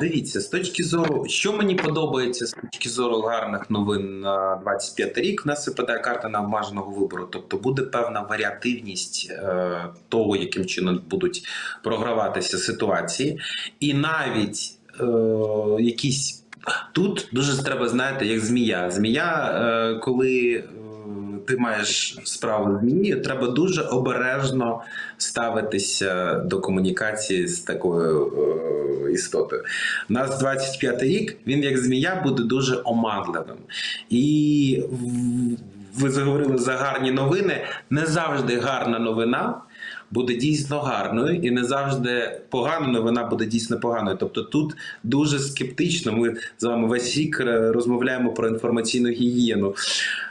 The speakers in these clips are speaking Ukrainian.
Дивіться, з точки зору, що мені подобається з точки зору гарних новин на 25 рік, в нас випадає карта необмеженого вибору. Тобто буде певна варіативність е, того, яким чином будуть програватися ситуації, і навіть е, якісь тут дуже треба знаєте, як змія. Змія, е, коли е, ти маєш справу з змією, треба дуже обережно ставитися до комунікації з такою е, істотою. Нас 25 рік, він як змія буде дуже оманливим. І ви заговорили за гарні новини. Не завжди гарна новина. Буде дійсно гарною, і не завжди погана новина буде дійсно поганою. Тобто тут дуже скептично. Ми з вами весь рік е, розмовляємо про інформаційну гігієну.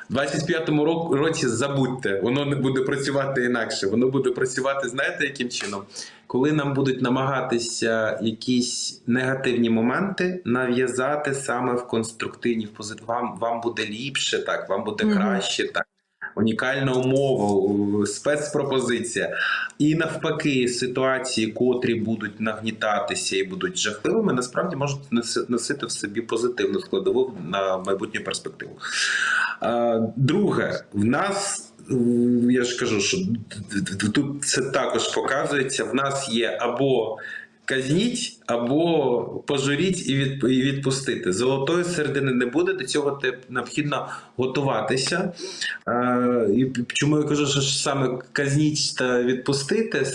У 25-му році забудьте, воно не буде працювати інакше. Воно буде працювати, знаєте, яким чином? Коли нам будуть намагатися якісь негативні моменти нав'язати саме в конструктивні в позитив. Вам, вам буде ліпше, так, вам буде краще, так. Унікальна умова, спецпропозиція. І навпаки, ситуації, котрі будуть нагнітатися і будуть жахливими, насправді можуть носити в собі позитивну складову на майбутню перспективу. Друге, в нас. Я ж кажу, що тут це також показується. В нас є або казніть, або пожуріть і від- і відпустити. Золотої середини не буде. До цього необхідно готуватися. Е, І чому я кажу, що саме казніть та відпустити?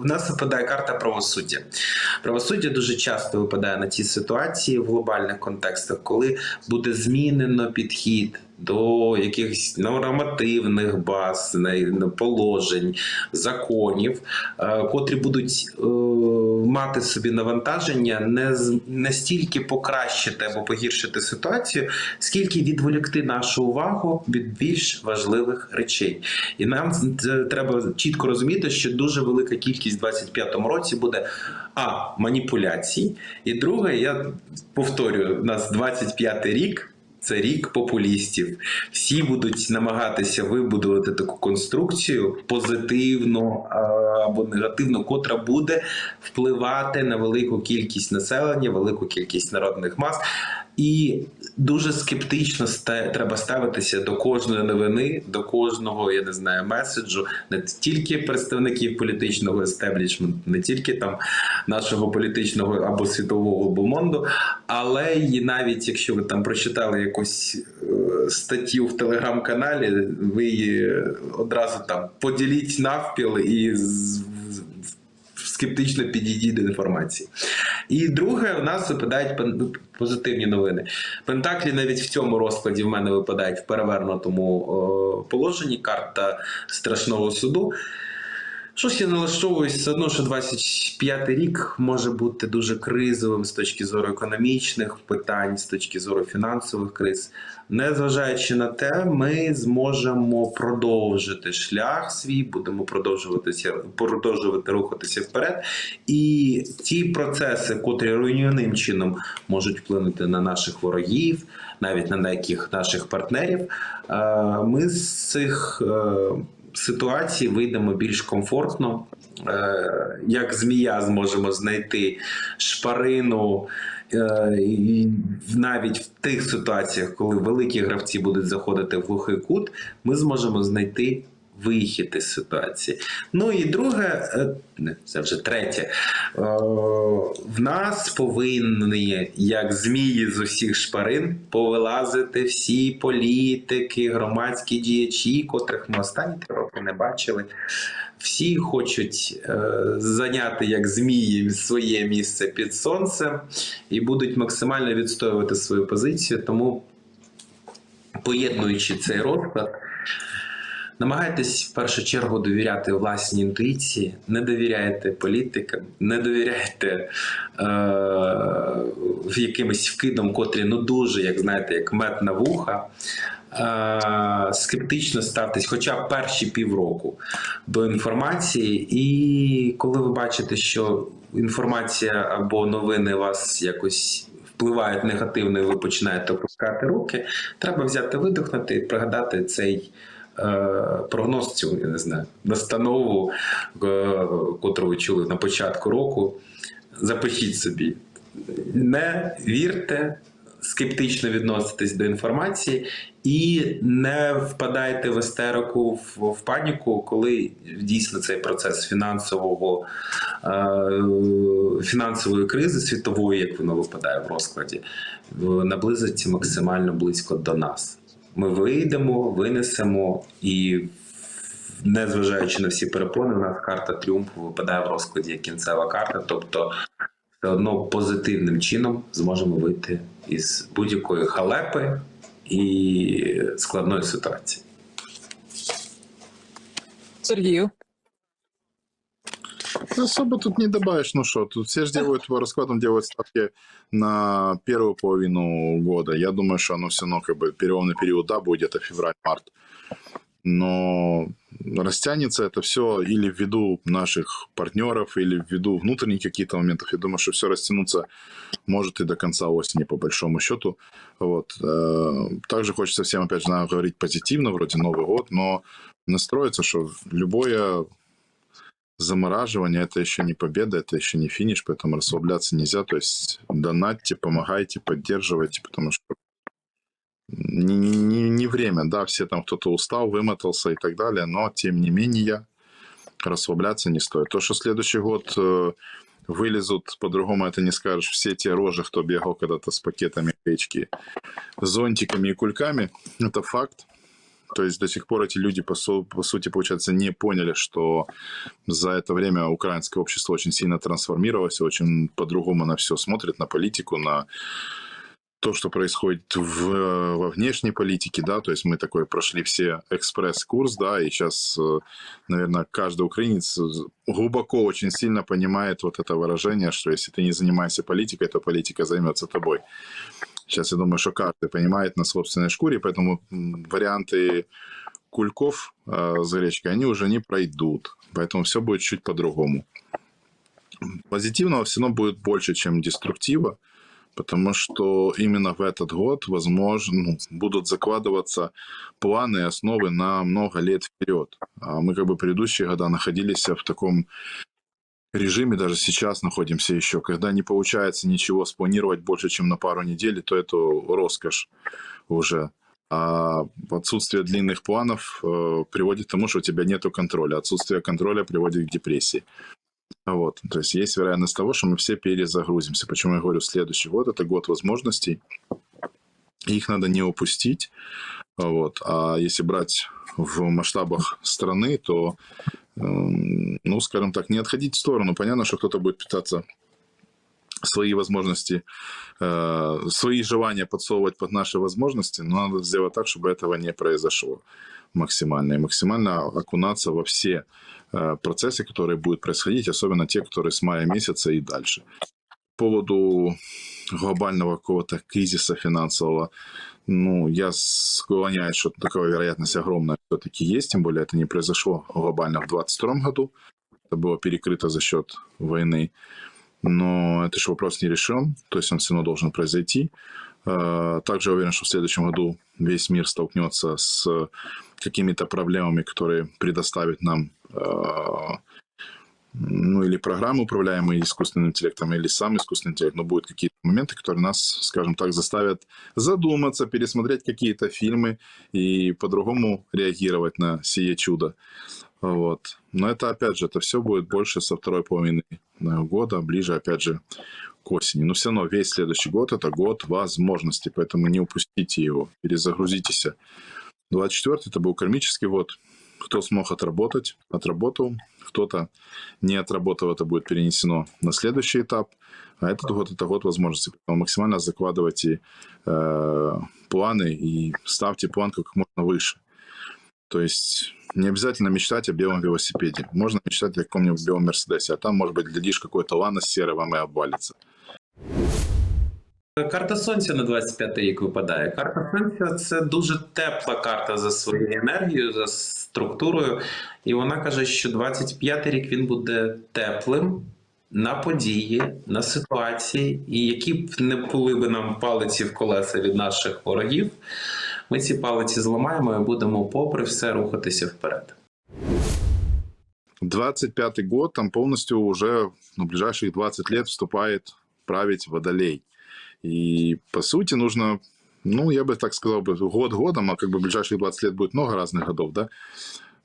В нас випадає карта правосуддя. Правосуддя дуже часто випадає на ті ситуації в глобальних контекстах, коли буде змінено підхід. До якихось нормативних баз, положень, законів, е, котрі будуть е, мати собі навантаження не, не стільки покращити або погіршити ситуацію, скільки відволікти нашу увагу від більш важливих речей. І нам це треба чітко розуміти, що дуже велика кількість в 25-му році буде а маніпуляцій. І друге, я повторюю, у нас 25-й рік. Це рік популістів. Всі будуть намагатися вибудувати таку конструкцію позитивно або негативно, котра буде впливати на велику кількість населення, велику кількість народних мас. І дуже скептично треба ставитися до кожної новини, до кожного, я не знаю, меседжу, не тільки представників політичного естеблішменту, не тільки там нашого політичного або світового бомонду, але і навіть якщо ви там прочитали якусь е, статтю в телеграм-каналі, ви її одразу там поділіть навпіл і скептично підійдіть до інформації. І друге, у нас випадають позитивні новини. Пентаклі навіть в цьому розкладі в мене випадають в перевернутому е, положенні карта страшного суду. Щось я налаштовуюсь все одно, що 25-й рік може бути дуже кризовим з точки зору економічних питань, з точки зору фінансових криз. Незважаючи на те, ми зможемо продовжити шлях свій, будемо продовжуватися, продовжувати рухатися вперед. І ті процеси, котрі руйнівним чином можуть вплинути на наших ворогів, навіть на деяких наших партнерів, е, ми з цих ситуацій вийдемо більш комфортно. Е, Як змія зможемо знайти шпарину е, і навіть в тих ситуаціях, коли великі гравці будуть заходити в глухий кут, ми зможемо знайти вихід із ситуації. Ну і друге, е, це вже третє. Е, В нас повинні, як змії з усіх шпарин, повилазити всі політики, громадські діячі, котрих ми останні три роки не бачили. Всі хочуть е, зайняти як змії своє місце під сонцем і будуть максимально відстоювати свою позицію. Тому, поєднуючи цей розклад, намагайтесь в першу чергу довіряти власній інтуїції, не довіряйте політикам, не довіряйте е, якимось вкидам, котрі ну дуже, як знаєте, як мед на вуха. Е, скептично ставтесь, хоча б перші півроку до інформації, і коли ви бачите, що інформація або новини вас якось впливають негативно, і ви починаєте опускати руки, треба взяти видихнути і пригадати цей. Е, Прогноз цю, я не знаю, настанову, е, котру ви чули на початку року. Запишіть собі не вірте, скептично відноситесь до інформації і не впадайте в істерику в, в паніку, коли дійсно цей процес фінансового е, фінансової кризи світової, як воно випадає в розкладі, наблизиться максимально близько до нас. Ми вийдемо, винесемо і. Незважаючи на всі перепони, у нас карта тріумфу випадає в розкладі як кінцева карта, тобто все одно позитивним чином зможемо вийти із будь-якої халепи і складної ситуації. Сергію. Особо тут не добавишь, ну что, тут все же делают по раскладам, делают ставки на первую половину года. Я думаю, что оно все равно как бы переломный период, да, будет где-то февраль-март. Но растянется это все или ввиду наших партнеров, или ввиду внутренних каких-то моментов. Я думаю, что все растянуться может и до конца осени, по большому счету. Вот. Э, Также хочется всем, опять же, говорить позитивно, вроде Новый год, но настроиться, что любое замораживание это еще не победа, это еще не финиш, поэтому расслабляться нельзя. То есть донатьте, помогайте, поддерживайте, потому что не, не, не время, да, все там кто-то устал, вымотался и так далее, но тем не менее расслабляться не стоит. То, что следующий год э, вылезут, по-другому это не скажешь, все те рожи, кто бегал когда-то с пакетами печки, зонтиками и кульками, это факт. То есть до сих пор эти люди, по, су- по сути, получается, не поняли, что за это время украинское общество очень сильно трансформировалось, очень по-другому на все смотрит, на политику, на то, что происходит в, во внешней политике, да, то есть мы такой прошли все экспресс-курс, да, и сейчас, наверное, каждый украинец глубоко очень сильно понимает вот это выражение, что если ты не занимаешься политикой, то политика займется тобой. Сейчас я думаю, что каждый понимает на собственной шкуре, поэтому варианты кульков э, с гречкой, они уже не пройдут. Поэтому все будет чуть по-другому. Позитивного все равно будет больше, чем деструктива, потому что именно в этот год, возможно, ну, будут закладываться планы и основы на много лет вперед. А мы как бы предыдущие года находились в таком режиме, даже сейчас находимся еще, когда не получается ничего спланировать больше, чем на пару недель, то это роскошь уже. А отсутствие длинных планов э, приводит к тому, что у тебя нет контроля. Отсутствие контроля приводит к депрессии. Вот. То есть есть вероятность того, что мы все перезагрузимся. Почему я говорю, следующий год это год возможностей. Их надо не упустить. Вот. А если брать в масштабах страны, то, эм, ну, скажем так, не отходить в сторону. Понятно, что кто-то будет пытаться свои возможности, э, свои желания подсовывать под наши возможности, но надо сделать так, чтобы этого не произошло максимально. И максимально окунаться во все э, процессы, которые будут происходить, особенно те, которые с мая месяца и дальше. По поводу глобального какого-то кризиса финансового, ну, я склоняюсь, что такая вероятность огромная все-таки есть, тем более это не произошло глобально в 2022 году, это было перекрыто за счет войны, но это же вопрос не решен, то есть он все равно должен произойти. Э, Также уверен, что в следующем году весь мир столкнется с какими-то проблемами, которые предоставит нам э, ну, или программы, управляемые искусственным интеллектом, или сам искусственный интеллект, но будут какие-то моменты, которые нас, скажем так, заставят задуматься, пересмотреть какие-то фильмы и по-другому реагировать на сие чудо. Вот. Но это, опять же, это все будет больше со второй половины э, года, ближе, опять же, к осени. Но все равно весь следующий год – это год возможностей, поэтому не упустите его, перезагрузитесь. 24 это был кармический год. Кто смог отработать, отработал. Кто-то не отработал, это будет перенесено на следующий этап. А этот год это год возможностей. Поэтому максимально закладывайте э, планы и ставьте планку как можно выше. То есть не обязательно мечтать о белом велосипеде. Можно мечтать о каком-нибудь белом Мерседесе, а там, может быть, глядишь, какой-то ланос серый вам и обвалится. Карта Сонця на 25 рік випадає. Карта Сонця це дуже тепла карта за своєю енергією, за структурою. І вона каже, що 25 рік він буде теплим на події, на ситуації, і які б не були б нам палиці в колеса від наших ворогів, ми ці палиці зламаємо і будемо, попри все, рухатися вперед. 25 год, там полностью уже на ближайших 20 лет вступает править водолей. И, по сути, нужно, ну, я бы так сказал, бы, год годом, а как бы ближайшие 20 лет будет много разных годов, да,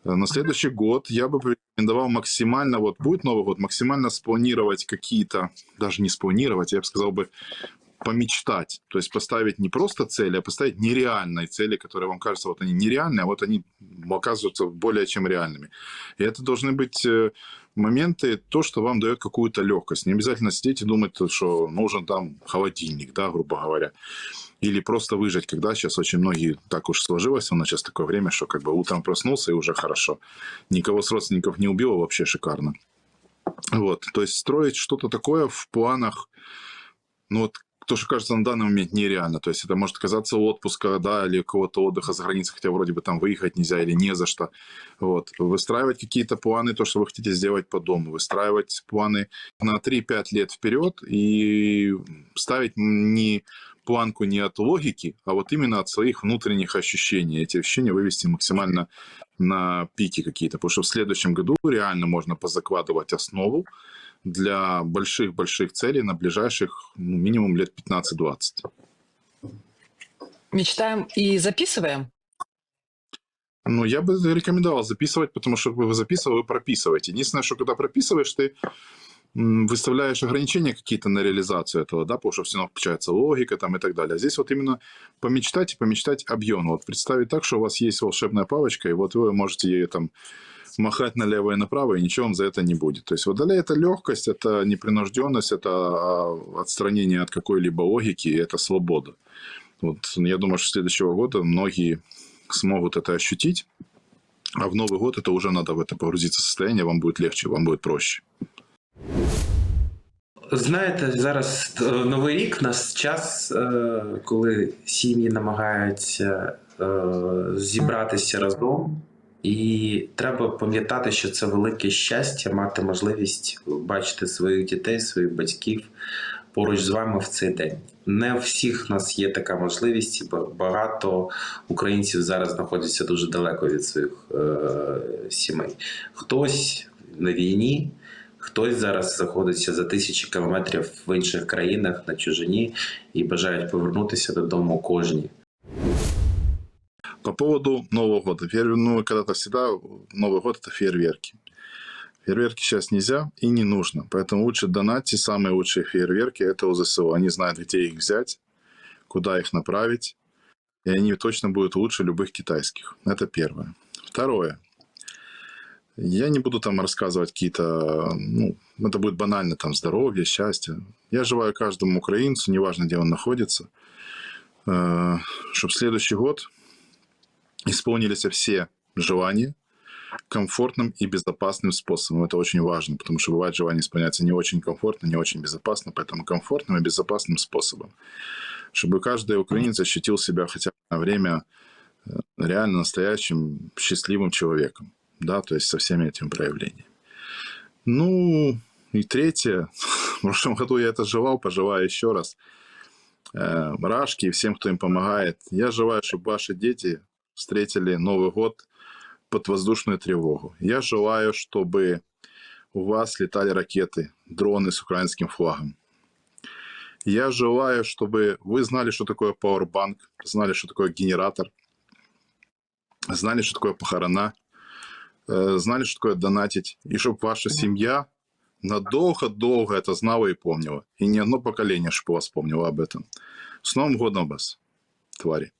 Э, на следующий год я бы порекомендовал максимально, вот будет Новый год, максимально спланировать какие-то, даже не спланировать, я бы сказал бы, помечтать. То есть поставить не просто цели, а поставить нереальные цели, которые вам кажутся, вот они нереальные, а вот они оказываются более чем реальными. И это должны быть э, моменты, то, что вам дает какую-то легкость. Не обязательно сидеть и думать, что нужен там холодильник, да, грубо говоря. Или просто выжить, когда сейчас очень многие, так уж сложилось, у нас сейчас такое время, что как бы утром проснулся и уже хорошо. Никого с родственников не убило, вообще шикарно. Вот, то есть строить что-то такое в планах, ну вот то, что кажется на данный момент нереально. То есть это может казаться отпуска, да, или какого-то отдыха за границей, хотя вроде бы там выехать нельзя или не за что. Вот. Выстраивать какие-то планы, то, что вы хотите сделать по дому. Выстраивать планы на 3-5 лет вперед и ставить не планку не от логики, а вот именно от своих внутренних ощущений. Эти ощущения вывести максимально на пики какие-то, потому что в следующем году реально можно позакладывать основу для больших-больших целей на ближайших ну, минимум лет 15-20. Мечтаем и записываем? Ну, я бы рекомендовал записывать, потому что вы записывали, вы прописываете. Единственное, что когда прописываешь, ты выставляешь ограничения какие-то на реализацию этого, да, потому что все равно включается логика там и так далее. А здесь вот именно помечтать и помечтать объем. Вот представить так, что у вас есть волшебная палочка, и вот вы можете ее там махать налево и направо, и ничего вам за это не будет. То есть водолей – это легкость, это непринужденность, это а, отстранение от какой-либо логики, и это свобода. Вот я думаю, что с следующего года многие смогут это ощутить, а в Новый год это уже надо в это погрузиться состояние, вам будет легче, вам будет проще. Знаєте, зараз е, новий рік нас час, е, коли сім'ї намагаються е, зібратися разом, І треба пам'ятати, що це велике щастя мати можливість бачити своїх дітей, своїх батьків поруч з вами в цей день. Не всіх нас є така можливість, ба- багато українців зараз знаходяться дуже далеко від своїх е, сімей. Хтось на війні, Хтось зараз знаходиться за тисячі кілометрів в інших країнах на чужині і бажають повернутися додому кожні. По поводу Нового года. Ну, когда-то всегда Новый год – это фейерверки. Фейерверки сейчас нельзя и не нужно. Поэтому лучше донатьте самые лучшие фейерверки. Это у ЗСУ. Они знают, где их взять, куда их направить. И они точно будут лучше любых китайских. Это первое. Второе. Я не буду там рассказывать какие-то, ну, это будет банально, там, здоровье, счастье. Я желаю каждому украинцу, неважно, где он находится, чтобы следующий год исполнились все желания комфортным и безопасным способом. Это очень важно, потому что бывает желание исполняться не очень комфортно, не очень безопасно, поэтому комфортным и безопасным способом. Чтобы каждый украинец ощутил себя хотя бы на время э, реально настоящим счастливым человеком, да, то есть со всеми этими проявлениями. Ну, и третье, в прошлом году я это желал, пожелаю еще раз. Э, Рашки и всем, кто им помогает. Я желаю, чтобы ваши дети встретили Новый год под воздушную тревогу. Я желаю, чтобы у вас летали ракеты, дроны с украинским флагом. Я желаю, чтобы вы знали, что такое пауэрбанк, знали, что такое генератор, знали, что такое похорона, э, знали, что такое донатить, и чтобы ваша семья надолго-долго это знала и помнила. И ни одно поколение, чтобы вас помнило об этом. С Новым годом вас, твари!